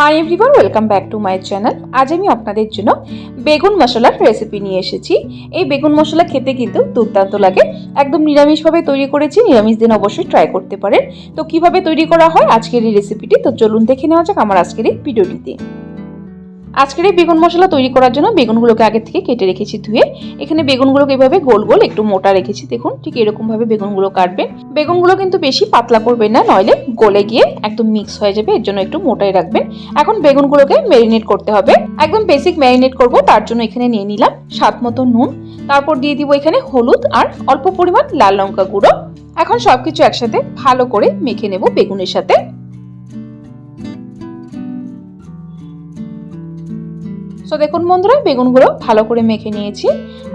Hi everyone welcome back to my channel আজ আমি আপনাদের জন্য বেগুন মশলার রেসিপি নিয়ে এসেছি। এই বেগুন মশলা খেতে কিন্তু দুর্দান্ত লাগে। একদম নিরামিষভাবে তৈরি করেছি, নিরামিষ দিন অবশ্যই ট্রাই করতে পারেন। তো কীভাবে তৈরি করা হয় আজকের এই রেসিপিটি তো চলুন দেখে নেওয়া যাক আমার আজকের এই ভিডিওটিতে আজকের এই বেগুন মশলা তৈরি করার জন্য বেগুনগুলোকে আগে থেকে কেটে রেখেছি ধুয়ে। এখানে বেগুনগুলোকে এভাবে গোল গোল একটু মোটা রেখেছি, দেখুন ঠিক এরকম ভাবে বেগুনগুলো কাটবেন বেগুনগুলো কিন্তু বেশি পাতলা করবেন না, নইলে গলে গিয়ে একদম মিক্স হয়ে যাবে, এর জন্য একটু মোটাই রাখবেন। এখন বেগুনগুলোকে ম্যারিনেট করতে হবে। একদম বেসিক ম্যারিনেট করব, তার জন্য এখানে নিয়ে নিলাম স্বাদ মতো নুন। তারপর দিয়ে দিব এখানে হলুদ আর অল্প পরিমাণ লাল লঙ্কা গুঁড়ো। এখন সবকিছু একসাথে ভালো করে মেখে নেব বেগুনের সাথে। সো দেখুন বন্ধুরা, বেগুনগুলো ভালো করে মেখে নিয়েছি।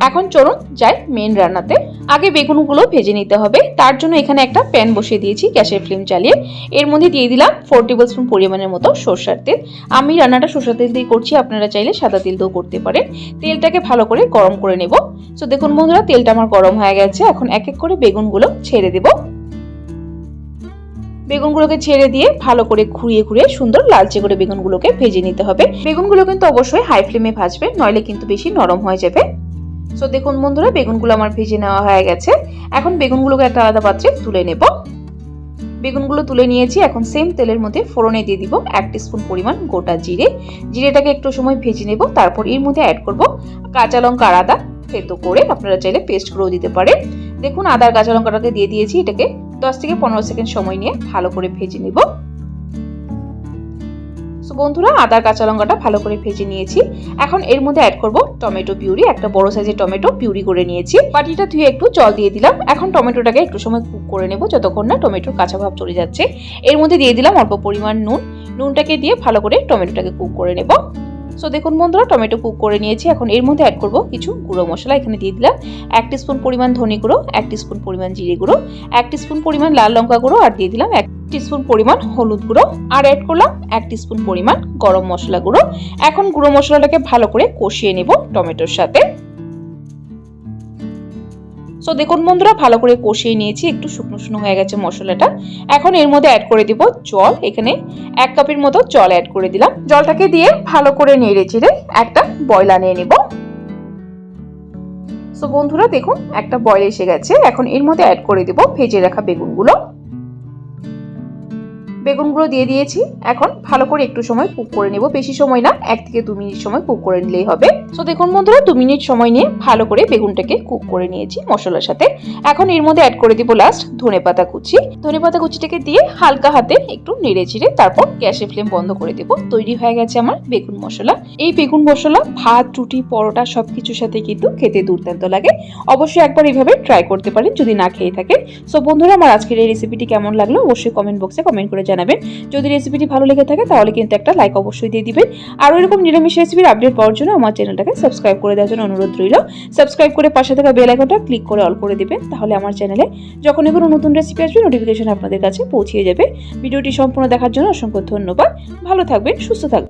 এখন চলুন যাই মেন রান্নাতে। আগে বেগুনগুলো ভেজে নিতে হবে। তার জন্য এখানে একটা প্যান বসিয়ে দিয়েছি গ্যাসের ফ্লেম চালিয়ে। এর মধ্যে দিয়ে দিলাম ফোর টেবিল স্পুন পরিমাণের মতো সর্ষার তেল। আমি রান্নাটা সর্ষার তেল দিয়ে করছি, আপনারা চাইলে সাদা তেল দিয়েও করতে পারেন। তেলটাকে ভালো করে গরম করে নেব। সো দেখুন বন্ধুরা, তেলটা আমার গরম হয়ে গেছে। এখন এক এক করে বেগুনগুলো ছেড়ে দেবো। বেগুনগুলোকে ছেড়ে দিয়ে ভালো করে ঘুরিয়ে ঘুরিয়ে সুন্দর লালচে করে বেগুনগুলোকে ভেজে নিতে হবে। বেগুনগুলো কিন্তু অবশ্যই হাই ফ্লেমে ভাজবে, নইলে কিন্তু বেশি নরম হয়ে যাবে। সো দেখুন বন্ধুরা, বেগুনগুলো আমার ভেজে নেওয়া হয়ে গেছে। এখন বেগুনগুলোকে একটা আলাদা পাত্রে তুলে নেব। বেগুনগুলো তুলে নিয়েছি, এখন সেম তেলের মধ্যে ফোড়নে দিয়ে দিব এক স্পুন পরিমাণ গোটা জিরে। জিরেটাকে একটু সময় ভেজে নেব, তারপর এর মধ্যে অ্যাড করব কাঁচা লঙ্কা আদা। থেতো করে আপনারা চাইলে পেস্ট করেও দিতে পারেন। দেখুন, আদার কাঁচা লঙ্কাটাকে দিয়ে দিয়েছি এটাকে দশ থেকে পনেরো সেকেন্ড সময় নিয়ে ভালো করে ভেজে নিব। সো বন্ধুরা, আদা, কাঁচা লঙ্কাটা ভালো করে ভেজে নিয়েছি। এখন এর মধ্যে অ্যাড করব টমেটো পিউরি, একটা বড় সাইজের টমেটো পিউরি করে নিয়েছি। বাটিটা ধুয়ে একটু জল দিয়ে দিলাম। এখন টমেটোটাকে একটু সময় কুক করে নেব যতক্ষণ না টমেটোর কাঁচা ভাব চলে যাচ্ছে। এর মধ্যে দিয়ে দিলাম অল্প পরিমাণ নুন। নুনটাকে দিয়ে ভালো করে টমেটোটাকে কুক করে নেব। সো দেখুন বন্ধুরা, টমেটো কুক করে নিয়েছি। এখন এর মধ্যে অ্যাড করব কিছু গুঁড়ো মশলা। এখানে দিয়ে দিলাম এক স্পুন পরিমাণ ধনে গুঁড়ো, এক স্পুন পরিমাণ জিরে গুঁড়ো, এক স্পুন পরিমাণ লাল লঙ্কা গুঁড়ো আর দিয়ে দিলাম এক স্পুন পরিমাণ হলুদ গুঁড়ো। আর অ্যাড করলাম এক স্পুন পরিমাণ গরম মশলা গুঁড়ো। এখন গুঁড়ো মশলাটাকে ভালো করে কষিয়ে নেব টমেটোর সাথে। সো দেখুন বন্ধুরা, ভালো করে কষিয়ে নিয়েছি। একটু শুকনো শুকনো হয়ে গেছে মশলাটা। এখন এর মধ্যে অ্যাড করে দিব জল। এখানে এক কাপের মতো জল অ্যাড করে দিলাম। জলটাকে দিয়ে ভালো করে নেড়ে চেড়ে একটা বয়লা নিয়ে নেব। সো বন্ধুরা, দেখুন, একটা বয়ল এসে গেছে। এখন এর মধ্যে অ্যাড করে দিব ভেজে রাখা বেগুনগুলো। বেগুনগুলো দিয়ে দিয়েছি। এখন ভালো করে একটু সময় কুক করে নেব। বেশি সময় না, এক থেকে দু মিনিট সময় কুক করে নিলেই হবে। তো দেখুন বন্ধুরা, দু মিনিট সময় নিয়ে ভালো করে বেগুনটাকে কুক করে নিয়েছি মশলার সাথে। এখন এর মধ্যে অ্যাড করে দিব লাস্ট ধনে পাতা কুচি। ধনে পাতা কুচিটাকে দিয়ে হালকা হাতে একটু নেড়ে চিড়ে তারপর গ্যাসের ফ্লেম বন্ধ করে দেব। তৈরি হয়ে গেছে আমার বেগুন মশলা। এই বেগুন মশলা, ভাত, রুটি, পরোটা সব কিছুর সাথে কিন্তু খেতে দুর্দান্ত লাগে। অবশ্যই একবার এইভাবে ট্রাই করতে পারেন যদি না খেয়ে থাকেন। সো বন্ধুরা, আমার আজকের এই রেসিপিটি কেমন লাগল অবশ্যই কমেন্ট বক্সে কমেন্ট করে জানাবেন। যদি রেসিপিটি ভালো লেগে থাকে, তাহলে কিন্তু একটা লাইক অবশ্যই দিয়ে দিবেন। আর এরকম নিরামিষ রেসিপির আপডেট পাওয়ার জন্য আমার চ্যানেলটাকে সাবস্ক্রাইব করে দেওয়ার জন্য অনুরোধ রইল। সাবস্ক্রাইব করে পাশে থাকা বেল আইকনটা ক্লিক করে অল করে দেবেন, তাহলে আমার চ্যানেলে যখন কোনো নতুন রেসিপি আসবে নোটিফিকেশন আপনাদের কাছে পৌঁছিয়ে যাবে। ভিডিওটি সম্পূর্ণ দেখার জন্য অসংখ্য ধন্যবাদ। ভালো থাকবেন, সুস্থ থাকবেন।